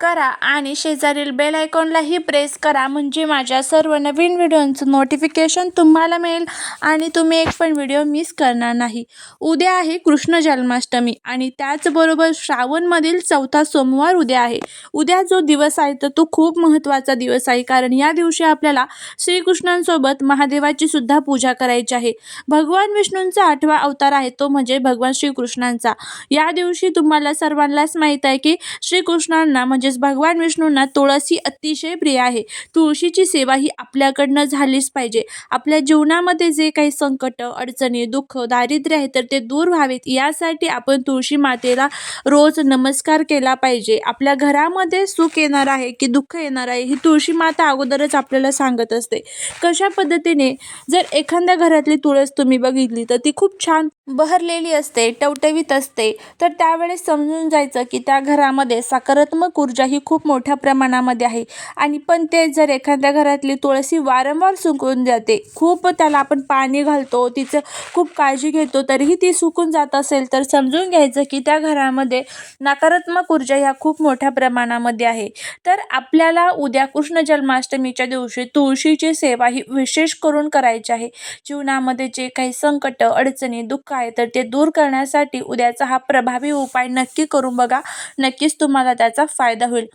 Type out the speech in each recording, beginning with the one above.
करा आणि शेजारील बेल आयकॉनलाही प्रेस करा. म्हणजे माझ्या सर्व नवीन व्हिडिओंचं नोटिफिकेशन तुम्हाला मिळेल आणि तुम्ही एक पण व्हिडिओ मिस करणार नाही. उद्या आहे कृष्ण जन्माष्टमी आणि त्याचबरोबर श्रावणमधील चौथा सोमवार उद्या आहे. उद्या जो दिवस आहे तर तो खूप महत्त्वाचा दिवस आहे. कारण या दिवशी आपल्याला श्रीकृष्णांसोबत महादेवाची सुद्धा पूजा करायची आहे. भगवान विष्णूंचा आठवा अवतार आहे तो म्हणजे भगवान श्रीकृष्णांचा. या दिवशी तुम्हाला सर्वांनाच माहीत आहे की श्रीकृष्णांना म्हणजे म्हणजेच भगवान विष्णूंना तुळसी अतिशय प्रिय आहे. तुळशीची सेवा ही आपल्याकडनं झालीच पाहिजे. आपल्या जीवनामध्ये जे काही संकट अडचणी दुःख दारिद्र्य आहे तर ते दूर व्हावेत. यासाठी आपण तुळशी मातेला रोज नमस्कार केला पाहिजे. आपल्या घरामध्ये सुख येणार आहे की दुःख येणार आहे ही तुळशी माता अगोदरच आपल्याला सांगत असते. कशा पद्धतीने जर एखाद्या घरातली तुळस तुम्ही बघितली तर ती खूप छान बहरलेली असते टवटवीत असते. तर त्यावेळेस समजून जायचं की त्या घरामध्ये सकारात्मक ऊर्जा ही खूप मोठ्या प्रमाणामध्ये आहे. आणि पण ते जर एखाद्या घरातली तुळशी वारंवार सुकून जाते खूप त्याला आपण पाणी घालतो तिचं खूप काळजी घेतो तरीही ती सुकून जात असेल तर समजून घ्यायचं की त्या घरामध्ये नकारात्मक ऊर्जा ह्या खूप मोठ्या प्रमाणामध्ये आहे. तर आपल्याला उद्या कृष्ण जन्माष्टमीच्या दिवशी तुळशीची सेवा ही विशेष करून करायची आहे. जीवनामध्ये जे काही संकट अडचणी दुःख आहे तर ते दूर करण्यासाठी उद्याचा हा प्रभावी उपाय नक्की करून बघा. नक्कीच तुम्हाला त्याचा फायदा होईल.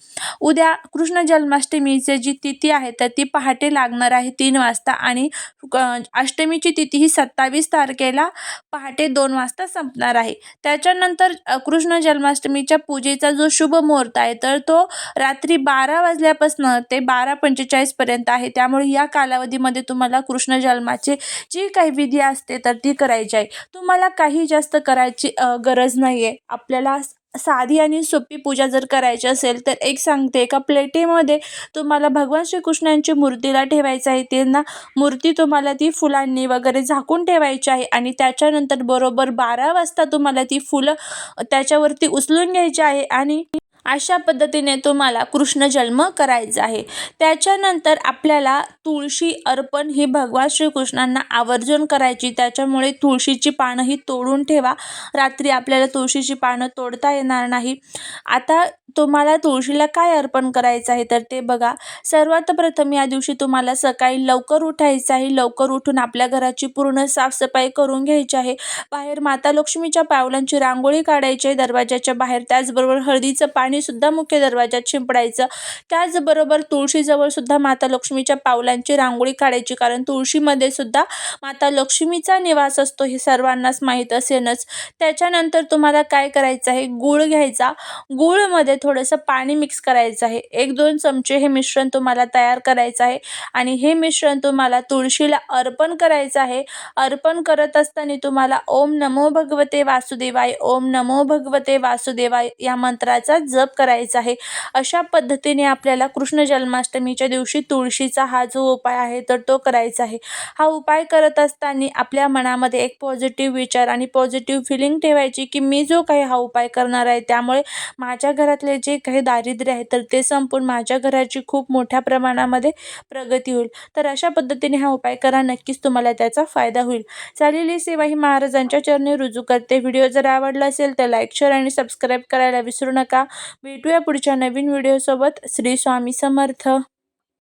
उद्या कृष्ण जन्माष्टमीची जी तिथी आहे तर ती पहाटे लागणार आहे तीन वाजता आणि अष्टमीची तिथी ही सत्तावीस तारखेला पहाटे दोन वाजता संपणार आहे. त्याच्यानंतर कृष्ण जन्माष्टमीच्या पूजेचा जो शुभ मुहूर्त आहे तर तो रात्री बारा वाजल्यापासून ते बारा पंचेचाळीसपर्यंत आहे. त्यामुळे या कालावधीमध्ये तुम्हाला कृष्ण जन्माचे जी काही विधी असते तर ती करायची आहे. तुम्हाला काही जास्त करायची गरज नाही आहे आपल्याला साधी आणि सोपी पूजा जर करायची असेल तर एक सांगते एका प्लेटीमध्ये तुम्हाला भगवान श्रीकृष्णांची मूर्तीला ठेवायचं आहे त्यांना मूर्ती तुम्हाला ती फुलांनी वगैरे झाकून ठेवायची आहे आणि त्याच्यानंतर बरोबर बारा वाजता तुम्हाला ती फुलं त्याच्यावरती उचलून घ्यायची आहे आणि अशा पद्धतीने तुम्हाला कृष्ण जन्म करायचा आहे. त्याच्यानंतर आपल्याला तुळशी अर्पण ही भगवान श्रीकृष्णांना आवर्जून करायची. त्याच्यामुळे तुळशीची पानं ही तोडून ठेवा. रात्री आपल्याला तुळशीची पानं तोडता येणार नाही. आता तुम्हाला तुळशीला काय अर्पण करायचं आहे तर ते बघा. सर्वात प्रथम या दिवशी तुम्हाला सकाळी लवकर उठायचं आहे. लवकर उठून आपल्या घराची पूर्ण साफसफाई करून घ्यायची आहे. बाहेर माता लक्ष्मीच्या पावलांची रांगोळी काढायची आहे. दरवाजाच्या बाहेर त्याचबरोबर हळदीचं पाणी सुद्धा मुख्य दरवाजात शिंपडायचं. त्याचबरोबर तुळशीजवळ सुद्धा माता लक्ष्मीच्या पावलांची रांगोळी काढायची कारण तुळशीमध्ये सुद्धा माता लक्ष्मीचा निवास असतो हे सर्वांनाच माहीत असेलच. त्याच्यानंतर तुम्हाला काय करायचं आहे? गूळ घ्यायचा. गूळमध्ये थोडंसं पाणी मिक्स करायचं आहे. एक दोन चमचे हे मिश्रण तुम्हाला तयार करायचं आहे आणि हे मिश्रण तुम्हाला तुळशीला अर्पण करायचं आहे. अर्पण करत असताना तुम्हाला ओम नमो भगवते वासुदेवाय ओम नमो भगवते वासुदेवाय या मंत्राचा जप करायचा आहे. अशा पद्धतीने आपल्याला कृष्ण जन्माष्टमीच्या दिवशी तुळशीचा हा जो उपाय आहे तर तो करायचा आहे. हा उपाय करत असताना आपल्या मनामध्ये एक पॉझिटिव्ह विचार आणि पॉझिटिव्ह फिलिंग ठेवायची की मी जो काही हा उपाय करणार आहे त्यामुळे माझ्या घरातले जे काही दारिद्र्य आहे तर ते संपून माझ्या घराची खूप मोठ्या प्रमाणामध्ये प्रगती होईल. तर अशा पद्धतीने हा उपाय करा नक्कीच तुम्हाला त्याचा फायदा होईल. चालेली सेवा ही महाराजांच्या चरणी रुजू करते. व्हिडिओ जर आवडला असेल तर लाईक शेअर आणि सबस्क्राईब करायला विसरू नका. भेटूया पुढच्या नवीन व्हिडिओसोबत. श्री स्वामी समर्थ.